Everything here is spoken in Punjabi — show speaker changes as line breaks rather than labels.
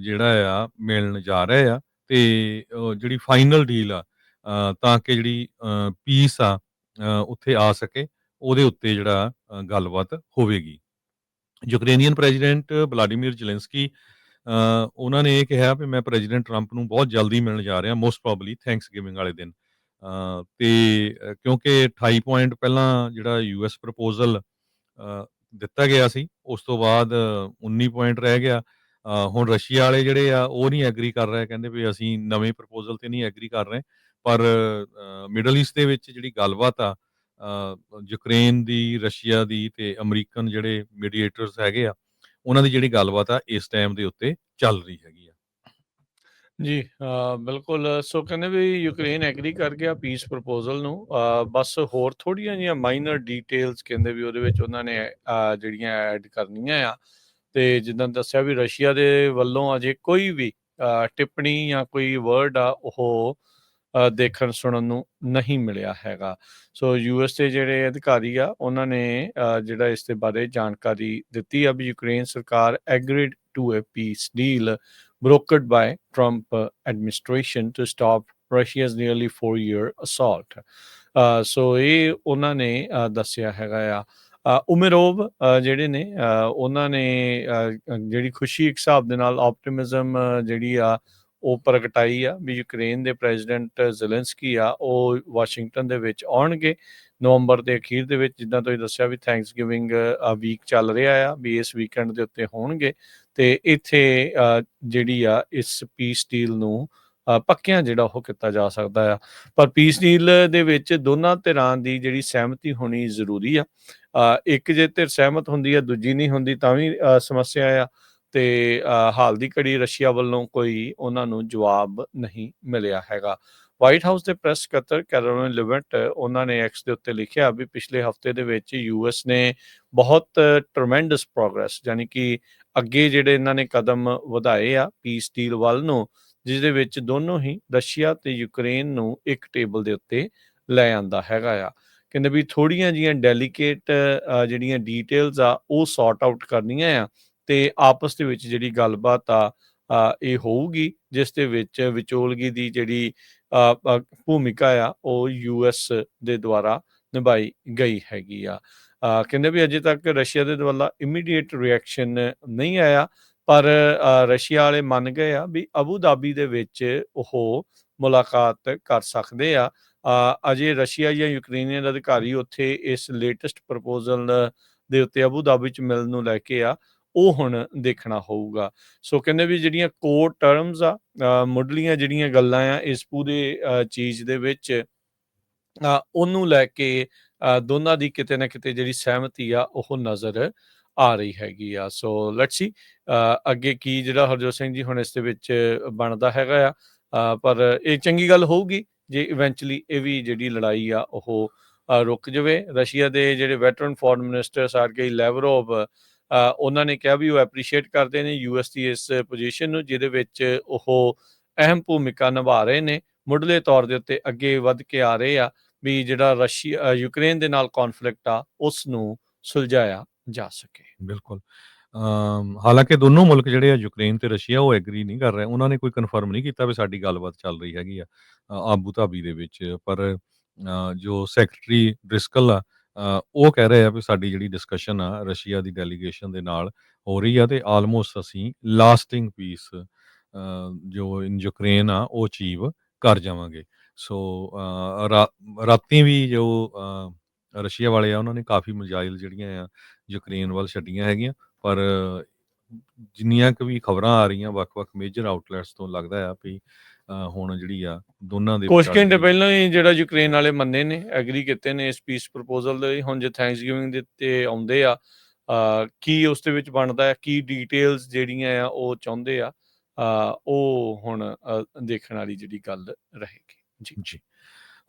ਜਿਹੜਾ ਆ ਮਿਲਣ ਜਾ ਰਹੇ ਆ ਤੇ ਜਿਹੜੀ ਫਾਈਨਲ ਡੀਲ ਆ ਤਾਂ ਕਿ ਜਿਹੜੀ ਪੀਸ ਆ ਉੱਥੇ ਆ ਸਕੇ ਉਹਦੇ ਉੱਤੇ ਜਿਹੜਾ ਗੱਲਬਾਤ ਹੋਵੇਗੀ। ਯੂਕਰੇਨੀਅਨ ਪ੍ਰੈਜ਼ੀਡੈਂਟ ਵਲਾਡੀਮੀਰ ਜ਼ੈਲੈਂਸਕੀ ਉਹਨਾਂ ਨੇ ਇਹ ਕਿਹਾ ਵੀ ਮੈਂ ਪ੍ਰੈਜ਼ੀਡੈਂਟ ਟਰੰਪ ਨੂੰ ਬਹੁਤ ਜਲਦੀ ਮਿਲਣ ਜਾ ਰਿਹਾ ਮੋਸਟ ਪ੍ਰੋਬਬਲੀ ਥੈਂਕਸਗਿਵਿੰਗ ਵਾਲੇ ਦਿਨ। ਅ, ਤੇ ਕਿਉਂਕਿ 28 ਪੁਆਇੰਟ ਪਹਿਲਾਂ ਜਿਹੜਾ ਯੂਐਸ ਪ੍ਰਪੋਜ਼ਲ ਦਿੱਤਾ ਗਿਆ ਸੀ ਉਸ ਤੋਂ ਬਾਅਦ 19 ਪੁਆਇੰਟ ਰਹਿ ਗਿਆ। ਹੁਣ ਰਸ਼ੀਆ ਵਾਲੇ ਜਿਹੜੇ ਆ, ਉਹ ਨਹੀਂ ਐਗਰੀ ਕਰ ਰਹੇ, ਕਹਿੰਦੇ ਵੀ ਅਸੀਂ ਨਵੇਂ ਪ੍ਰਪੋਜ਼ਲ ਤੇ ਨਹੀਂ ਐਗਰੀ ਕਰ ਰਹੇ, ਪਰ ਮਿਡਲ ਈਸਟ ਦੇ ਵਿੱਚ ਜਿਹੜੀ ਗੱਲਬਾਤ ਆ ਯੂਕਰੇਨ ਦੀ, ਰਸ਼ੀਆ ਦੀ ਤੇ ਅਮਰੀਕਨ ਜਿਹੜੇ ਮੀਡੀਏਟਰਸ ਹੈਗੇ ਆ, ਉਹਨਾਂ ਦੀ ਜਿਹੜੀ ਗੱਲਬਾਤ ਆ, ਇਸ ਟਾਈਮ ਦੇ ਉੱਤੇ ਚੱਲ ਰਹੀ ਹੈਗੀ ਆ।
ਜੀ ਬਿਲਕੁਲ, ਸੋ ਕਹਿੰਦੇ ਵੀ ਯੂਕਰੇਨ ਐਗਰੀ ਕਰ ਗਿਆ ਪੀਸ ਪ੍ਰਪੋਜ਼ਲ ਨੂੰ ਬਸ ਹੋਰ ਥੋੜੀਆਂ ਜਿਹੀਆਂ ਮਾਈਨਰ ਡੀਟੇਲਸ ਕਹਿੰਦੇ ਵੀ ਉਹਦੇ ਵਿੱਚ ਉਹਨਾਂ ਨੇ ਜਿਹੜੀਆਂ ਐਡ ਕਰਨੀਆਂ ਆ ਤੇ ਜਿੱਦਾਂ ਦੱਸਿਆ ਵੀ ਰਸ਼ੀਆ ਦੇ ਵੱਲੋਂ ਅਜੇ ਕੋਈ ਵੀ ਟਿੱਪਣੀ ਜਾਂ ਕੋਈ ਵਰਡ ਆ ਉਹ ਦੇਖਣ ਸੁਣਨ ਨੂੰ ਨਹੀਂ ਮਿਲਿਆ ਹੈਗਾ ਸੋ ਯੂਐਸ ਦੇ ਜਿਹੜੇ ਅਧਿਕਾਰੀ ਆ ਉਹਨਾਂ ਨੇ ਜਿਹੜਾ ਇਸ ਦੇ ਬਾਰੇ ਜਾਣਕਾਰੀ ਦਿੱਤੀ ਆ ਵੀ ਯੂਕਰੇਨ ਸਰਕਾਰ agreed to a peace deal brokered by Trump uh, administration to stop Russia's nearly four-year assault. So ਇਹ ਉਹਨਾਂ ਨੇ ਦੱਸਿਆ ਹੈਗਾ ਆ ਉਮਰੋਵ ਜਿਹੜੇ ਨੇ ਉਹਨਾਂ ਨੇ ਜਿਹੜੀ ਖੁਸ਼ੀ ਇੱਕ ਹਿਸਾਬ ਦੇ ਨਾਲ ਆਪਟਿਮਿਜ਼ਮ ਜਿਹੜੀ ਆ, ਉਹ ਪ੍ਰਗਟਾਈ ਆ ਵੀ ਯੂਕਰੇਨ ਦੇ ਪ੍ਰੈਜ਼ੀਡੈਂਟ ਜ਼ੈਲੈਂਸਕੀ ਆ, ਉਹ ਵਾਸ਼ਿੰਗਟਨ ਦੇ ਵਿੱਚ ਆਉਣਗੇ। ਨਵੰਬਰ ਦੇ ਅਖੀਰ ਦੇ ਵਿੱਚ ਜਿੱਦਾਂ ਤੁਸੀਂ ਦੱਸਿਆ ਵੀ ਥੈਂਕਸਗਿਵਿੰਗ ਵੀਕ ਚੱਲ ਰਿਹਾ ਆ ਵੀ ਇਸ ਵੀਕਐਂਡ ਦੇ ਉੱਤੇ ਹੋਣਗੇ। ਤੇ ਇੱਥੇ ਜਿਹੜੀ ਆ, ਇਸ ਪੀਸ ਡੀਲ ਨੂੰ ਪੱਕਿਆਂ ਜਿਹੜਾ ਉਹ ਕੀਤਾ ਜਾ ਸਕਦਾ ਆ। ਪਰ ਪੀਸ ਡੀਲ ਦੇ ਵਿੱਚ ਦੋਨਾਂ ਧਿਰਾਂ ਦੀ ਜਿਹੜੀ ਸਹਿਮਤੀ ਹੋਣੀ ਜ਼ਰੂਰੀ ਆ। ਇੱਕ ਜੇ ਧਿਰ ਸਹਿਮਤ ਹੁੰਦੀ ਆ, ਦੂਜੀ ਨਹੀਂ ਹੁੰਦੀ ਤਾਂ ਵੀ ਸਮੱਸਿਆ ਆ ਤੇ ਹਾਲ ਦੀ ਘੜੀ ਰਸ਼ੀਆ ਵੱਲੋਂ ਕੋਈ ਉਹਨਾਂ ਨੂੰ ਜਵਾਬ ਨਹੀਂ ਮਿਲਿਆ ਹੈਗਾ। ਵਾਈਟ ਹਾਊਸ ਦੇ ਪ੍ਰੈਸ ਸਕੱਤਰ ਕੈਰੋਲਿਨ ਲਿਵਟ ਉਹਨਾਂ ਨੇ ਐਕਸ ਦੇ ਉੱਤੇ ਲਿਖਿਆ ਵੀ ਪਿਛਲੇ ਹਫ਼ਤੇ ਦੇ ਵਿੱਚ ਯੂਐਸ ਨੇ ਬਹੁਤ ਟਰਮੈਂਡਸ ਪ੍ਰੋਗਰੈਸ ਯਾਨੀ ਕਿ ਅੱਗੇ ਜਿਹੜੇ ਇਹਨਾਂ ਨੇ ਕਦਮ ਵਧਾਏ ਆ ਪੀਸ ਡੀਲ ਵੱਲ ਨੂੰ ਜਿਸ ਦੇ ਵਿੱਚ ਦੋਨੋਂ ਹੀ ਰਸ਼ੀਆ ਤੇ ਯੂਕਰੇਨ ਨੂੰ ਇੱਕ ਟੇਬਲ ਦੇ ਉੱਤੇ ਲੈ ਆਂਦਾ ਹੈਗਾ ਆ। ਕਹਿੰਦੇ ਵੀ ਥੋੜੀਆਂ ਜੀਆਂ ਡੈਲੀਕੇਟ ਜਿਹੜੀਆਂ ਡੀਟੇਲਸ ਆ ਉਹ ਸੌਰਟ ਆਊਟ ਕਰਨੀਆਂ ਆ ਤੇ ਆਪਸ ਦੇ ਵਿੱਚ ਜਿਹੜੀ ਗੱਲਬਾਤ ਆ ਇਹ ਹੋਊਗੀ ਜਿਸ ਦੇ ਵਿੱਚ ਵਿਚੋਲਗੀ ਦੀ ਜਿਹੜੀ ਅ, ਭੂਮਿਕਾ ਆ ਉਹ ਯੂਐਸ ਦੇ ਦੁਆਰਾ ਨਿਭਾਈ ਗਈ ਹੈਗੀ ਆ। ਕਹਿੰਦੇ ਵੀ ਅਜੇ ਤੱਕ ਰਸ਼ੀਆ ਦੇ ਵੱਲੋਂ ਇਮੀਡੀਏਟ ਰਿਐਕਸ਼ਨ ਨਹੀਂ ਆਇਆ। ਪਰ ਰਸ਼ੀਆ ਵਾਲੇ ਮੰਨ ਗਏ ਆ ਵੀ ਅਬੂ ਧਾਬੀ ਦੇ ਵਿੱਚ ਉਹ ਮੁਲਾਕਾਤ ਕਰ ਸਕਦੇ ਆ। ਅਜੇ ਰਸ਼ੀਆ ਜਾਂ ਯੂਕਰੇਨੀਅਨ ਅਧਿਕਾਰੀ ਉੱਥੇ ਇਸ ਲੇਟੈਸਟ ਪ੍ਰਪੋਜ਼ਲ ਦੇ ਉੱਤੇ ਅਬੂ ਧਾਬੀ ਚ ਮਿਲਣ ਨੂੰ ਲੈ ਕੇ ਆ ਉਹ ਹੁਣ ਦੇਖਣਾ ਹੋਊਗਾ। ਸੋ ਕਹਿੰਦੇ ਵੀ ਜਿਹੜੀਆਂ ਕੋਰ ਟਰਮਸ ਆ ਮੁੱਢਲੀਆਂ ਜਿਹੜੀਆਂ ਗੱਲਾਂ ਆ ਇਸ ਪੂਰੇ ਚੀਜ਼ ਦੇ ਵਿੱਚ ਉਹਨੂੰ ਲੈ ਕੇ ਅ, ਦੋਨਾਂ ਦੀ ਕਿਤੇ ਨਾ ਕਿਤੇ ਜਿਹੜੀ ਸਹਿਮਤੀ ਆ ਉਹ ਨਜ਼ਰ ਆ ਰਹੀ ਹੈਗੀ ਆ। ਸੋ ਲੈਟਸ ਸੀ ਅੱਗੇ ਕੀ ਜਿਹੜਾ ਹਰਜੋਤ ਸਿੰਘ ਜੀ ਹੁਣ ਇਸ ਦੇ ਵਿੱਚ ਬਣਦਾ ਹੈਗਾ ਆ ਪਰ ਇਹ ਚੰਗੀ ਗੱਲ ਹੋਊਗੀ ਜੇ ਇਵੈਂਚੁਅਲੀ ਇਹ ਵੀ ਜਿਹੜੀ ਲੜਾਈ ਆ ਉਹ ਰੁਕ ਜਾਵੇ। ਰਸ਼ੀਆ ਦੇ ਜਿਹੜੇ veteran foreign minister Sergei Lavrov ਉਹਨਾਂ ਨੇ ਕਿਹਾ ਵੀ ਉਹ ਐਪਰੀਸ਼ੀਏਟ ਕਰਦੇ ਨੇ ਯੂਐਸ ਦੀ ਇਸ ਪੋਜੀਸ਼ਨ ਨੂੰ, ਜਿਹਦੇ ਵਿੱਚ ਉਹ ਅਹਿਮ ਭੂਮਿਕਾ ਨਿਭਾ ਰਹੇ ਨੇ। ਮੁੱਢਲੇ ਤੌਰ ਦੇ ਉੱਤੇ ਅੱਗੇ ਵੱਧ ਕੇ ਆ ਰਹੇ ਆ ਵੀ ਜਿਹੜਾ ਰਸ਼ੀਆ ਯੂਕਰੇਨ ਦੇ ਨਾਲ ਕਨਫਲਿਕਟ ਆ ਉਸ ਨੂੰ ਸੁਲਝਾਇਆ ਜਾ ਸਕੇ।
ਬਿਲਕੁਲ। ਅਮ ਹਾਲਾਂਕਿ ਦੋਨੋਂ ਮੁਲਕ ਜਿਹੜੇ ਆ ਯੂਕਰੇਨ ਤੇ ਰਸ਼ੀਆ ਉਹ ਐਗਰੀ ਨਹੀਂ ਕਰ ਰਹੇ। ਉਹਨਾਂ ਨੇ ਕੋਈ ਕਨਫਰਮ ਨਹੀਂ ਕੀਤਾ ਵੀ ਸਾਡੀ ਗੱਲਬਾਤ ਚੱਲ ਰਹੀ ਹੈਗੀ ਆ ਅ, ਆਬੂ ਧਾਬੀ ਦੇ ਵਿੱਚ। ਪਰ ਅ, ਜੋ ਸੈਕਟਰੀ ਡ੍ਰਿਸਕਲ ਆ ਅ, ਉਹ ਕਹਿ ਰਹੇ ਆ ਵੀ ਸਾਡੀ ਜਿਹੜੀ ਡਿਸਕਸ਼ਨ ਆ ਰਸ਼ੀਆ ਦੀ ਡੈਲੀਗੇਸ਼ਨ ਦੇ ਨਾਲ ਹੋ ਰਹੀ ਆ ਤੇ ਆਲਮੋਸਟ ਅਸੀਂ ਲਾਸਟਿੰਗ ਪੀਸ ਜੋ ਇਨ ਯੂਕਰੇਨ ਆ ਉਹ ਅਚੀਵ ਕਰ ਜਾਵਾਂਗੇ। ਸੋ ਅ, ਰਾ- ਰਾਤੀ ਵੀ ਜੋ ਅ, ਰਸ਼ੀਆ ਵਾਲੇ ਆ ਉਹਨਾਂ ਨੇ ਕਾਫੀ ਮਿਜ਼ਾਈਲ ਜਿਹੜੀਆਂ ਆ ਯੂਕਰੇਨ ਵੱਲ ਛੱਡੀਆਂ ਹੈਗੀਆਂ ਪਰ ਜਿੰਨੀਆਂ ਕੁ ਵੀ ਖਬਰਾਂ ਆ ਰਹੀਆਂ ਵੱਖ-ਵੱਖ ਮੇਜਰ ਆਊਟਲੈਟਸ ਤੋਂ ਲੱਗਦਾ ਆ ਵੀ ਹੁਣ ਜਿਹੜੀ ਆ ਦੋਨਾਂ ਦੇ
ਕੁਝ ਘੰਟੇ ਪਹਿਲਾਂ ਹੀ ਜਿਹੜਾ ਯੂਕਰੇਨ ਵਾਲੇ ਮੰਨੇ ਨੇ ਐਗਰੀ ਕੀਤੇ ਨੇ ਇਸ ਪੀਸ ਪ੍ਰਪੋਜ਼ਲ ਦੇ ਹੁਣ ਜੇ ਥੈਂਕਸਗਿਵਿੰਗ ਦੇ ਤੇ ਆਉਂਦੇ ਆ ਕੀ ਉਸ ਦੇ ਵਿੱਚ ਬਣਦਾ ਹੈ ਕੀ ਡਿਟੇਲਸ ਜਿਹੜੀਆਂ ਆ ਉਹ ਚਾਹੁੰਦੇ ਆ ਉਹ ਹੁਣ ਦੇਖਣ ਵਾਲੀ ਜਿਹੜੀ ਗੱਲ ਰਹੇਗੀ। ਜੀ।
ਜੀ।